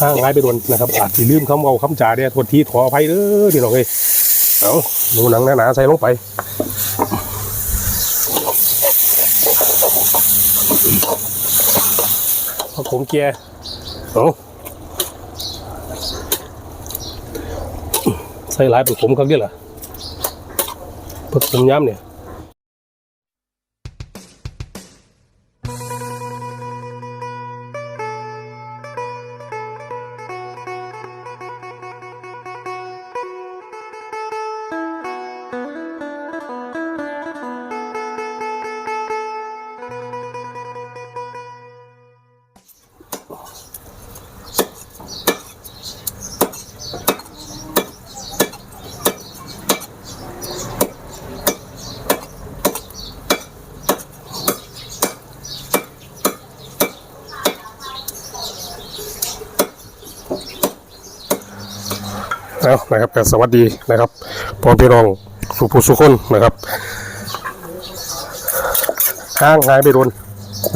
ห้างง่ายไปโดนนะครับอาจสิลืมคำเว้าคำจ่าเนี่ยโทษทีขออภัยเด้อพี่น้องเอ้ยเอาหนูหนังหนาๆใส่ลงไปผมเกียร์เอาใส่หลายเป็นผมครับเนี่ยเหรอเพิ่ผมย้ำเนี่ย เอานะครับสวัสดีนะครับพ่อพี่น้องสุภูสุคนนะครับห้างหายไปโดน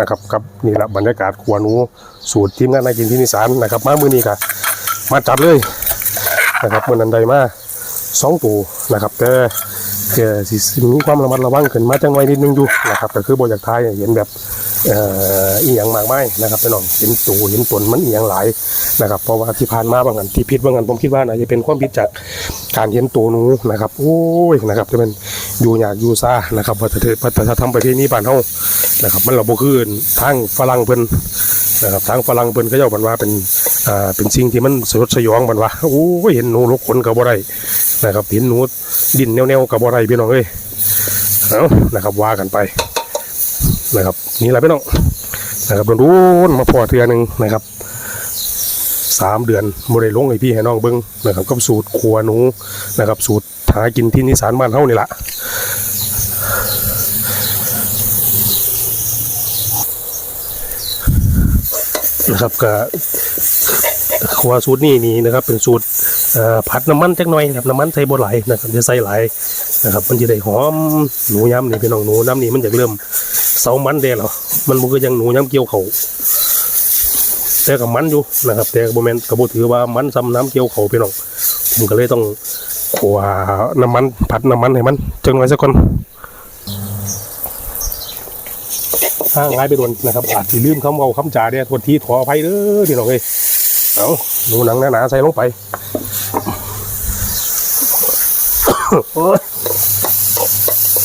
นะครับกับนี่แหละบรรยากาศขวานูสูตรทีมงานนายกินที่นิสานนะครับ มามือนี้ค่ะ มาจัดเลยนะครับมันนันใดมาสองตัวนะครับแต่แต่สิมีความระมัดระวังขึ้นมาจังไว้นิดนึงอยู่นะครับก็คือบอยากทายเห็นแบบ อ่ออีหยังมากมายนะครับพี่น้องเห็นตูเห็นตนมันอีหยังหลายนะครับ เพราะว่าที่ผ่านมาบางอันที่ผิดบางอันผมคิดว่าน่าจะเป็นความผิดจากการเห็นตัวนูนะครับโอ้ยนะครับจะเป็นอยู่อยากอยู่ซานะครับวัฒนธรรมวัฒนธรรมประเพณีบ้านเฮานะครับ มันเราบ่คือทางฝรั่งเพิ่นนะครับทางฝรั่งเพิ่นเขาเจ้าบันว่าเป็นอ่าเป็นสิ่งที่มันสยดสยองบันว่าโอ้ยเห็นหนูลกขนก็บ่ได้นะครับเห็นหนูดินแนวๆก็บ่ได้พี่น้องเอ้ยเอานะครับว่ากันไป นะครับนี่แหละพี่น้องนะครับโดนมาพอเทือหนึ่งนะครับสามเดือนบ่ได้ลงให้พี่ให้น้องเบิ้งนะครับกับสูตรครัวหนูนะครับ สูตรหากินที่นิสานบ้านเฮานี่แหละนะครับก็ครัวสูตรนี้นี่นะครับ เป็นสูตรผัดน้ำมันจักหน่อยครับน้ำมันใส่บ่หลายนะครับจะใส่หลาย นะครับมันจะได้หอมหนูย้ำนี่พี่น้องหนูน้ำนี่มันจะเริ่มเสามันเด้เหรอมันบ่คือยังหนูย้ำเกี่ยวเขาแต่กับมันอยู่นะครับ แต่บ่แม่นก็บ่ถือว่ามันซ้ำน้ำเกี่ยวเขาพี่น้องผมก็เลยต้องกว่าน้ำมันผัดน้ำมันให้มันจังไว้ซะก่อนห้างง่ายไปโดนนะครับอาจสิลืมคำเว้าคำจาเนี่ยโทษทีขออภัยเด้อพี่น้องเอ้ยเอาหนูหนังหนาๆใส่ลงไป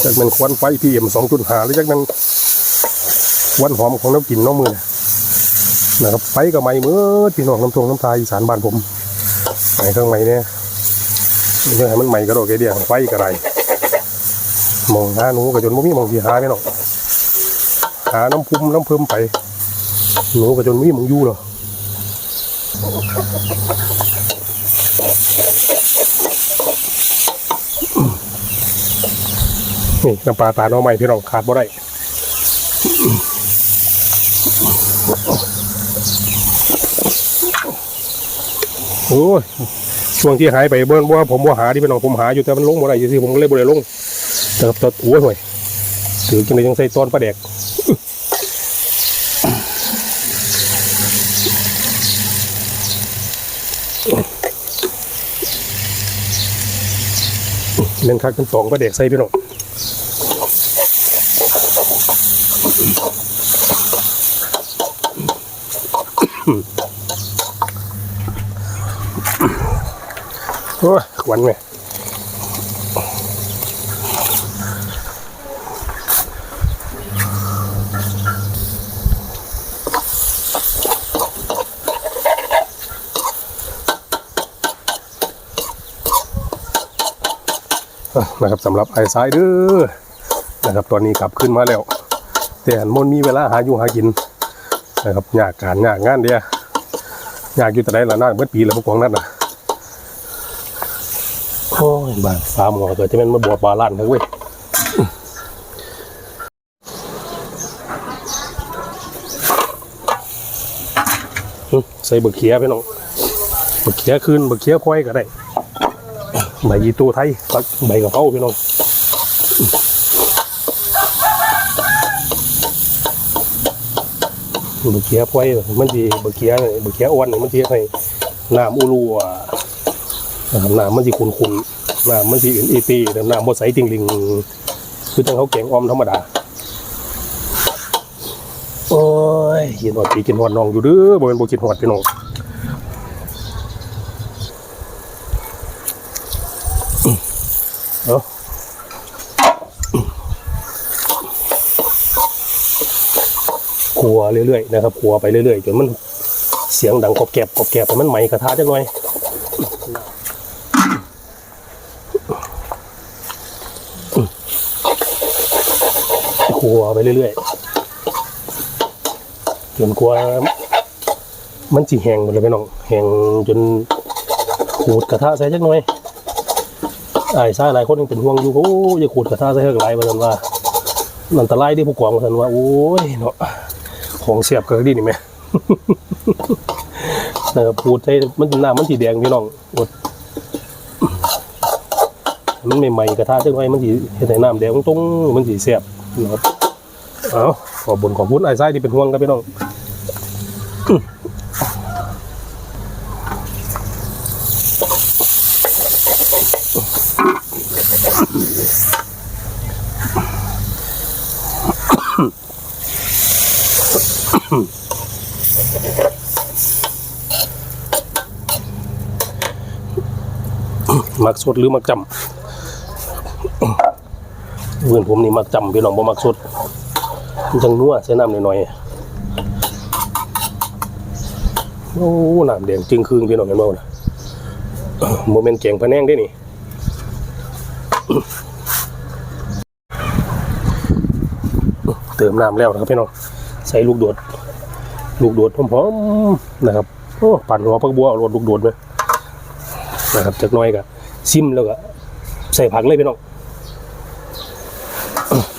จากมันควันไฟพีเอ็มสองจุดหาหรือจากนั้นวันหอมของน้ำกินน้องมือนะนะครับไฟกับไม้มือพี่น้องน้ำทงน้ำตาอีสานบ้านผมไหนข้างในเนี่ยไม่ใช่ให้มันใหม่กระโดดกระเดียงไฟกระไรมองหาหนูกระจนบ่มีมองที่หาพี่น้องหาน้ำพุ่มน้ำเพิ่มไปหนูกระจนบ่มีมองยู่หรอ นี่น้ำปลาตาน้องใหม่พี่น้องขาดบ่ได้โอ้ยช่วงที่หายไปเบิ้ลว่าผมว่าหาที่เป็นของผมหาอยู่แต่มันลงบ่ได้อยู่ที่ผมเลยบ่ได้ลงแต่กับตัวโอ้ยห่วยถือจังเลยยังใส่ตอนปลาแดกเล่นคักเป็นสองปลาแดกใส่พี่น้อง โอ้ยหวันไงอ่นะครับสำหรับไอ้สายเด้อนะครับตอนนี้กลับขึ้นมาแล้ว แต่อันมนมีเวลาหาอยู่หากินนะครับยากการยากงานเดียยากอยู่แต่ได้ละนาเมื่อปีแล้วพวกของนั่นนะโอ้ย บ้านฟาร์มหัวเกิดจะเป็นมาบวชบาลานนะเว้ยใส่บะเขียไปน้องบะเขียคืนบะเขียควายก็ได้ใบยีตูไทยสักใบกะเพราพี่น้องบะเขียพวายมันสิบะเขียบะเขียอ้วนมันสิให้น้ำอูรูอะ น้ำมันสิขุ่นๆน้ำมันสิอื่นอีตีน้ำบ่ใสติงลิงคือจังเขาแกงออมธรรมดา โอ้ยกินหอดพี่กินหอดน้องอยู่เด้อบ่เป็นบ่กินหอดพี่น้องเอาขัวเรื่อยๆนะครับขัวไปเรื่อยๆจนมันเสียงดังกรอบแกรบกรอบแกรบมันไหมกระทะจังหน่อย ขัวไปเรื่อยๆจนกว่ามันจีแห้งหมดเลยพี่น้องแห้งจนขูดกระทะใส่จักหน่อยไอ้ายซ่าหลายคนยังเป็นห่วงอยู่โอ้ยอย่าขูดกระทะใส่เท่าไหร่มาสันว่ามันอันตรายเด้ผู้กองมาสันว่าโอ้ยเนาะของเสียบเกิดดีนี่แม่นะครับขูดใส่มันหน้ามันสีแดงพี่น้องอดมันไม่ไหม้กระทะจักหน่อยมันสีเห็นแต่น้ำแดงตรงมันสีเสียบนะครับ เอาขอบุญขอบคุณไอ้ซ่าที่เป็นห่วงครับพี่น้องมักสดหรือมักจำเพื่อนผมนี่มักจำพี่น้องบ่มักสด มังนัวใส่น้ำหน่อยๆโอ้น้ำแดงจึงครึ่งพี่น้องเห็นบ่นะโมเมนต์แกงพะแนงได้นี่เติมน้ำแล้วนะครับพี่น้องใส่ลูกโดด ลูกโดดหอมๆนะครับโอ้ปั่นหัวพักบัวรดลูกโดดไปนะครับจากน้อยก็ซิมแล้วก็ใส่ผักเลยพี่น้อง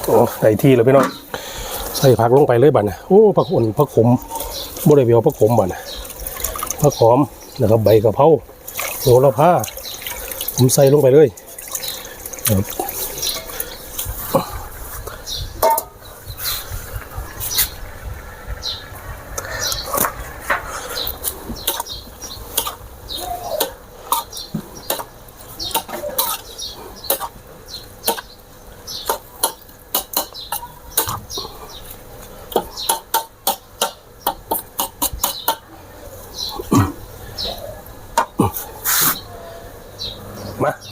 โอ้ใส่ที่เลยพี่น้อง ใส่ผักลงไปเลยบัดนะโอ้ผักอ่อนผักขมบริเบียวผักขมบัดนะผักหอมนะครับใบกะเพราโหระพาผมใส่ลงไปเลย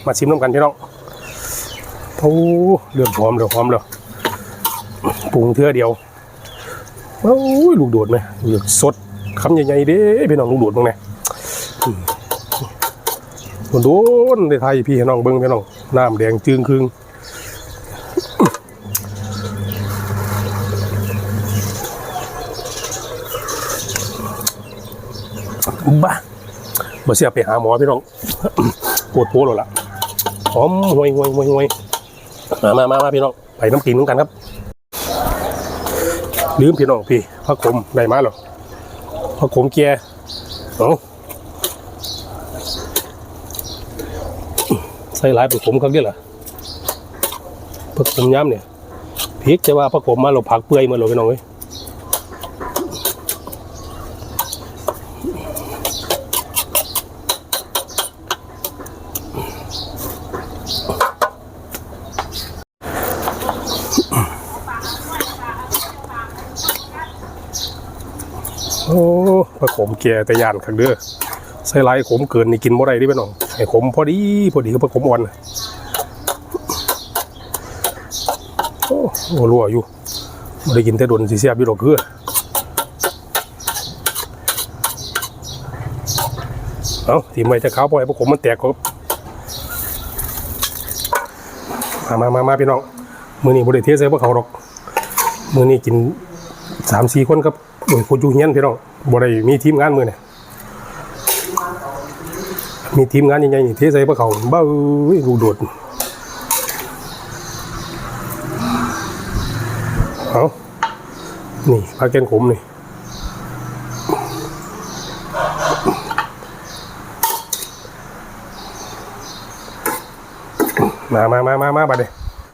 มาชิมน้ำกันพี่น้องโอ้เริ่มหอมเริ่มหอมแล้วปรุงเทื่อเดียวโอ้ยลูกโดดไหมเหลือกสดคำใหญ่ๆเด้พี่น้องลูกโดดบ้างไงโดนในไทยพี่น้องเบิ้งพี่น้องน้ำแดงจึงครึ่งบ้าบ่เสียไปหาหมอพี่น้องปวดโผล่ละ อมห่วยห่วยห่วยห่วยมามามามาพี่น้องไปน้ำกินเหมือนกันครับ ลืมพี่น้องพี่พระขมได้มาหรอพระขมเกียร์เอาใส่หลายพระขมเขาเรียกเหรอพระขมย้ำเนี่ยพริกจะว่าพระขมมาเราผักเปื่อยมาเลยพี่น้องเว้ย โอ้ปลาขมแก่แต่ยานขังเด้อใส่ลายขมเกินนี่กินบ่ได้ดิพี่น้องไอ้ขมพอดีพอดีกับปลาขมอ่อนโอ้โหรัวอยู่บ่ได้กินแต่โดนสิเสียบอยู่ดอกคือเอาทีมไว้จะขาวปล่อยปลาขมมันแตกก็มามามามาพี่น้อง มือนี้บ่ได้เทใส่พวกเขาดอก มือนี้กินสามสี่คนครับ โดยคนอยู่เฮียนพี่น้องบ่ได้มีทีมงานมือเนี่ยมีทีมงานใหญ่ๆนี่เทใส่พวกเขาบ้าเอ้ยดูโดดเอานี่ปลาแกนขมนี่มามามามามาบัดเดย